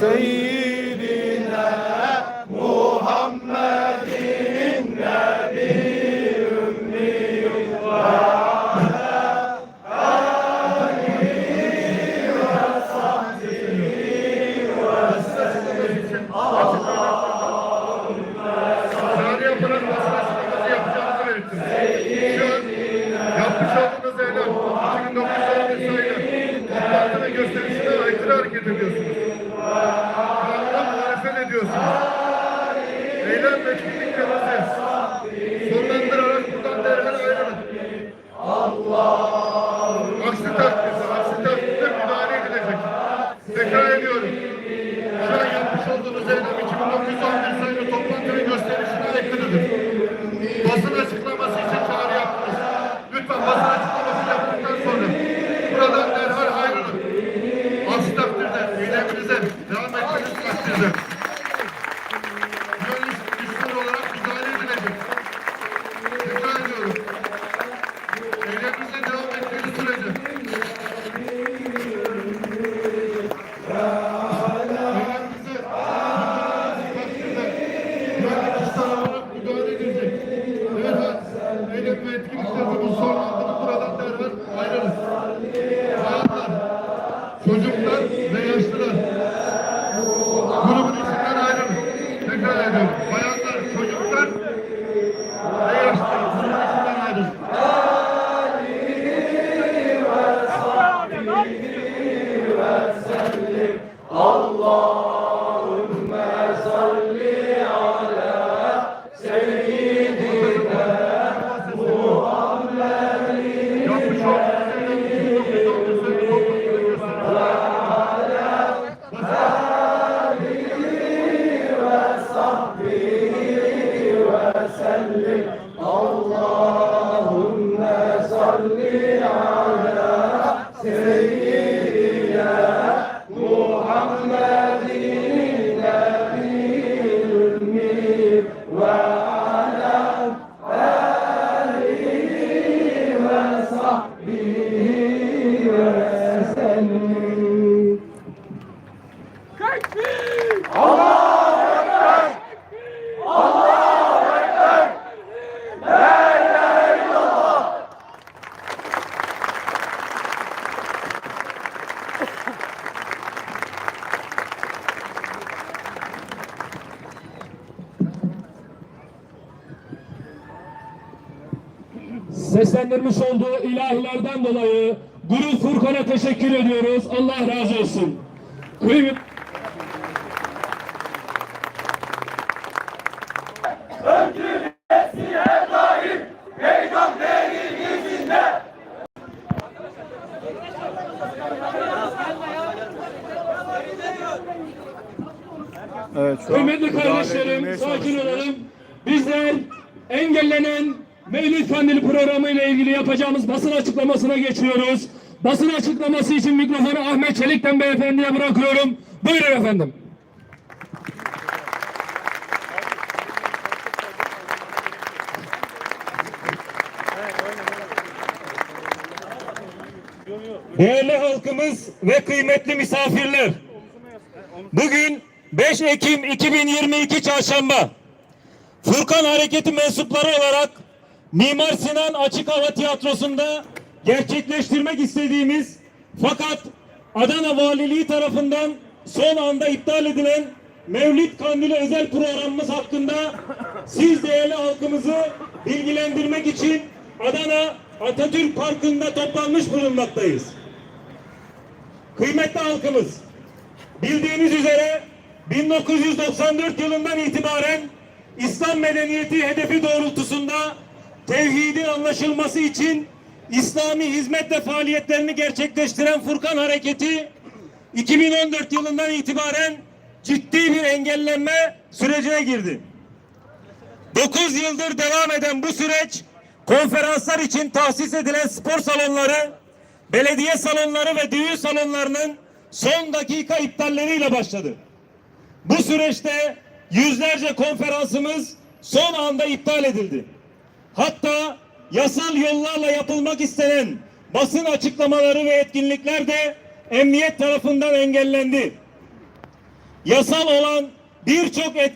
Seyyidine Muhammedin Nebi Ümmi Yapmış olduğunuz eylem, 2009 sayını söyle. Bu partinin gösterisine aykırı hareket ediyorsunuz. Eylem ve etkinliklerinizi ve etkinliklerimiz sonlandırıp buradan derhal ayrılın. Bayanlar, çocuklar ve yaşlılar. Grubun içinden ayrılın. Tekrar ediyorum. Bayanlar, çocuklar ve yaşlılar. Grubun içinden ayrılın. Yapmış salli ala Muhammedin nebiyyül ve ala alihi ve sahbihi ve seslendirmiş olduğu ilahilerden dolayı Guru Furkan'a teşekkür ediyoruz. Allah razı olsun. Kıymet... Evet, Kıymetli kardeşlerim, sakin olalım. Bizler engellenen Mevlid Kandili programı ile ilgili yapacağımız basın açıklamasına geçiyoruz. Basın açıklaması için mikrofonu Ahmet Çelik'ten beyefendiye bırakıyorum. Buyurun efendim. Değerli halkımız ve kıymetli misafirler. Bugün 5 Ekim 2022 Çarşamba. Furkan Hareketi mensupları olarak Mimar Sinan Açık Hava Tiyatrosu'nda gerçekleştirmek istediğimiz fakat Adana Valiliği tarafından son anda iptal edilen Mevlid Kandili özel programımız hakkında siz değerli halkımızı bilgilendirmek için Adana Atatürk Parkı'nda toplanmış bulunmaktayız. Kıymetli halkımız, Bildiğiniz üzere 1994 yılından itibaren İslam medeniyeti hedefi doğrultusunda tevhidin anlaşılması için İslami hizmet ve faaliyetlerini gerçekleştiren Furkan Hareketi 2014 yılından itibaren ciddi bir engellenme sürecine girdi. 9 yıldır devam eden bu süreç konferanslar için tahsis edilen spor salonları, belediye salonları ve düğün salonlarının son dakika iptalleriyle başladı. Bu süreçte yüzlerce konferansımız son anda iptal edildi. Hatta yasal yollarla yapılmak istenen basın açıklamaları ve etkinlikler de emniyet tarafından engellendi. yasal olan birçok etki